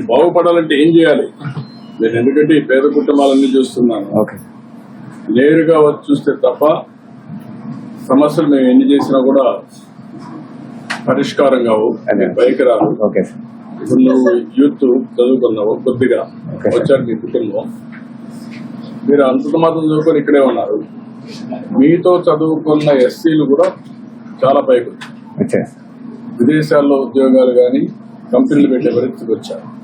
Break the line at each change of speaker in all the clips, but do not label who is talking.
బాగుపడాలంటే ఏం చేయాలి? నేను ఎందుకంటే ఈ పేద కుటుంబాలన్నీ చూస్తున్నాను.
ఓకే.
నేరుగా వచ్చి చూస్తే తప్ప సమస్యలు మేము ఎన్ని చేసినా కూడా పరిష్కారం కావు. పైకి
సార్
ఇప్పుడు నువ్వు యూత్ చదువుకున్నావు కొద్దిగా. వచ్చారు మీ కుటుంబం. మీరు అంత మాత్రం చదువుకొని ఇక్కడే ఉన్నారు. మీతో చదువుకున్న ఎస్సీలు కూడా చాలా పైకి విదేశాల్లో ఉద్యోగాలు కానీ కంపెనీలు పెట్టే పరిస్థితికి వచ్చారు.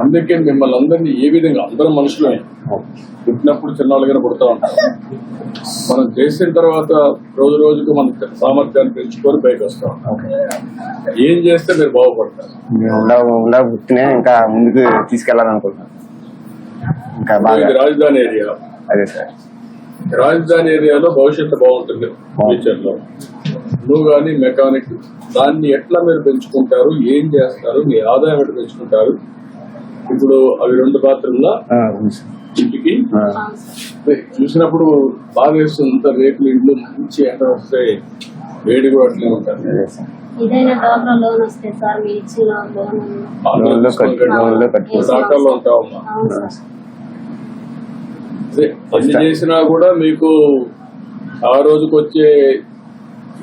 అందుకే మిమ్మల్ని అందరినీ ఏ విధంగా అందరం మనుషులమే. పుట్టినప్పుడు చిన్నవాళ్ళుగానే పుడతా ఉంటాం. మనం చేసిన తర్వాత రోజు రోజుకు మన సామర్థ్యాన్ని పెంచుకొని పైకి వస్తాం
ఓకే
ఏం చేస్తే మీరు బాగుపడతారు?
ఉండ పుట్టినే ఇంకా ముందుకు తీసుకెళ్ళాలనుకుంటున్నాం. ఇంకా బాగా.
ఇది రాజధాని ఏరియా.
అదే సార్.
రాజధాని ఏరియాలో భవిష్యత్తు బాగుంటుంది ఫ్యూచర్లో నువ్వు కానీ మెకానిక్ దాన్ని ఎట్లా మీరు పెంచుకుంటారు ఏం చేస్తారు మీ ఆదాయం ఎట్లా పెంచుకుంటారు ఇప్పుడు అవి రెండు
సార్.
ఇంటికి చూసినప్పుడు బాగా వేస్తుంది. అంత రేకులు ఇంట్లో మంచి ఎండ వస్తే వేడి కూడా అట్లే ఉంటారు డాక్టర్లో ఉంటావమ్మా. అన్ని చేసినా కూడా మీకు ఆ రోజుకి వచ్చే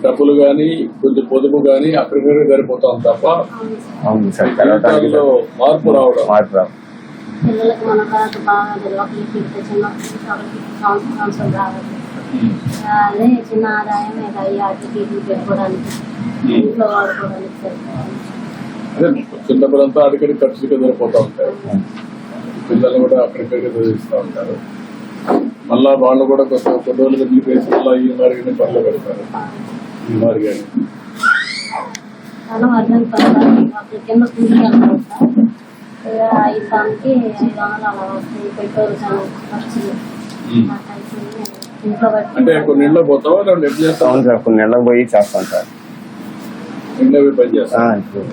డబ్బులు కానీ కొంచెం పొదుపు కానీ అక్కడికక్కడ సరిపోతాం తప్ప
అవును సార్
జీవితాల్లో మార్పు రావడం.
మార్పు రావు
పిల్లలకి మన తర్వాత బాగా ఒకరికి పెడితే చిన్న ఒకరికి సంవత్సరం సంవత్సరం రావాలి అదే చిన్న ఆదాయం ఇక అయ్యి అటుకి ఇటుకి పెట్టుకోవడానికి ఇంట్లో వాడుకోవడానికి సరిపోతుంది
అదే చిన్న డబ్బులంతా అడిగడి ఖర్చులుగా సరిపోతా ఉంటాయి. పిల్లలు కూడా అక్కడికక్కడ చదివిస్తూ ఉంటారు. మళ్ళా వాళ్ళు కూడా కొంచెం కొన్ని రోజులు వదిలిపేసి మళ్ళీ ఈ మారిగానే పనులు పెడతారు.
కింద ఐదు వందలు అలా పెట్రోల్ ఖర్చులు
అంటే కొన్ని ఇళ్ళకి పోతావా? లేదంటే ఎట్లా చేస్తావు?
అవును సార్ కొన్ని నెలలకు పోయి చేస్తాం సార్.
ఇళ్ళవి పని
ఆ,
చేస్తావు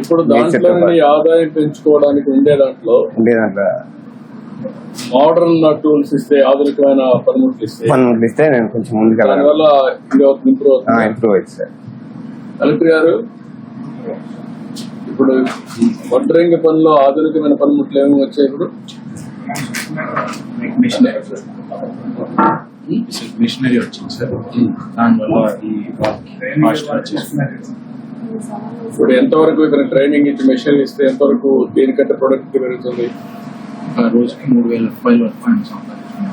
ఇప్పుడు
దాంట్లో ఆదాయం పెంచుకోవడానికి ఉండే దాంట్లో
ఉండే దాంట్లో.
మోడర్న్ టూల్స్ ఇస్తే ఆధునికమైన పనిముట్లు ఇస్తే
పనులు ఇస్తే నేను కొంచెం ముందుకు
దానివల్ల ఇంప్రూవ్ అవుతుంది.
ఇంప్రూవ్ అయింది సార్
కలెక్టర్ గారు ఇప్పుడు వడ్రంగి పనిలో ఆధునికమైన పనిముట్లు ఏమి వచ్చాయి ఇప్పుడు?
మిషనరీ మిషనరీ వచ్చింది సార్ దానివల్ల ఈ
ఇప్పుడు ఎంతవరకు ఇతను ట్రైనింగ్ ఇచ్చి మెషిన్ ఇస్తే ఎంతవరకు దీనికంటే ప్రొడక్ట్ పెరుగుతుంది?
రోజుకి మూడు వేల రూపాయల వరకు ఆయన సంపాదించుకున్నాం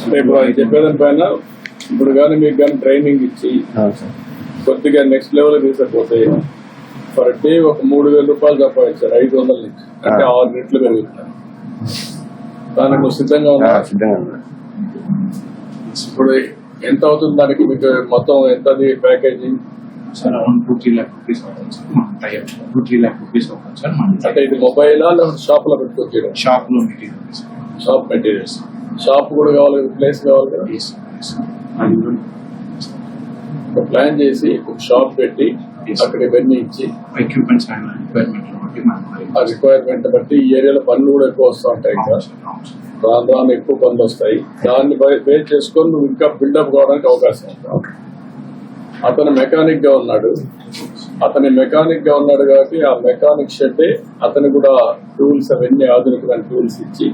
అంటే ఇప్పుడు ఆయన చెప్పేదాని పైన ఇప్పుడు కానీ మీకు కానీ ట్రైనింగ్ ఇచ్చి కొద్దిగా నెక్స్ట్ లెవెల్ తీసుకపోతే పర్ డే ఒక మూడు వేల రూపాయలు సంపాదించారు ఐదు వందల నుంచి. అంటే. ఆరు రెట్లు పెరుగుతున్నారు దానికి సిద్ధంగా ఉన్నా ఇప్పుడు ఎంత అవుతుంది దానికి మీకు మొత్తం ఎంత packaging
sir around two three lakh rupees అవుతుంది సార్. మన type two three lakh rupees అవుతుంది సార్
అంటే ఇది మొబైలా షాప్లో పెట్టుకొచ్చేయడం
షాప్లో మెటీరియల్
షాప్ మెటీరియల్స్. షాప్ కూడా కావాలి ప్లేస్ కావాలి కదా.
అది
ప్లాన్ చేసి ఒక షాప్ పెట్టి. అక్కడ ఇవన్నీ ఇచ్చి
ఎక్విప్మెంట్స్
ఆ రిక్వైర్మెంట్ బట్టి ఈ ఏరియాలో పనులు కూడా ఎక్కువ వస్తూ ఉంటాయి ఇంకా. రాను రాను ఎక్కువ పనులు వస్తాయి. దాన్ని బేస్ చేసుకొని నువ్వు ఇంకా బిల్డప్ కావడానికి అవకాశం
ఓకే
అతను మెకానిక్గా ఉన్నాడు. అతని మెకానిక్గా ఉన్నాడు కాబట్టి ఆ మెకానిక్ షెడ్ అతను కూడా టూల్స్ అవన్నీ ఆధునికమైన టూల్స్ ఇచ్చి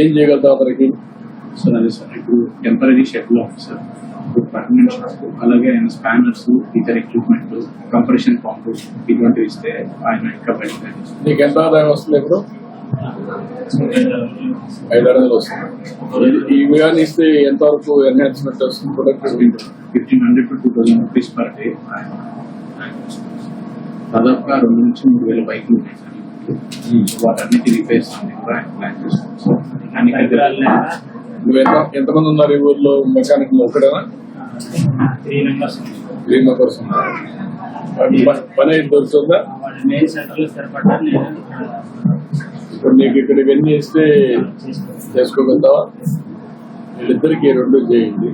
ఏం చేయగలుగుతాం అతనికి?
సార్ అదే సార్ ఇప్పుడు టెంపరీ షెడ్లో సార్ ఇప్పుడు పర్మనెంట్ షెడ్ అలాగే ఆయన స్పానర్స్ ఇతర ఎక్విప్మెంట్ కంప్రెషన్ పంపు ఇటువంటివి ఇస్తే ఆయన ఇంకా బయటకు
నీకు ఎంత ఆదాయం వస్తుంది ఇప్పుడు? ఐదు వందలు వస్తుంది. ఇవి కానీ ఇస్తే ఎంతవరకు ఎన్హాన్స్మెంట్ వస్తుంది?
Fifteen hundred to two thousand rupees per day దాదాపుగా రెండు నుంచి మూడు వేల బైకులు ఉన్నాయి సార్. వాటన్నిటి రిపేర్స్ అన్ని కూడా ప్లాన్ చేస్తున్నాం
ఎంతమంది ఉన్నారు ఈ ఊర్లో? మెకానిక్ ఒక్కడేనా?
త్రీ మెంబర్స్
త్రీ మెంబర్స్ ఉన్నారు. పని అయితే దొరుకుతుందా?
మెయిన్ సెంటర్లో నేను
ఇప్పుడు నీకు ఇక్కడ ఇవన్నీ ఇస్తే చేసుకోగలుగుతావా? వీళ్ళిద్దరికి రెండు చేయండి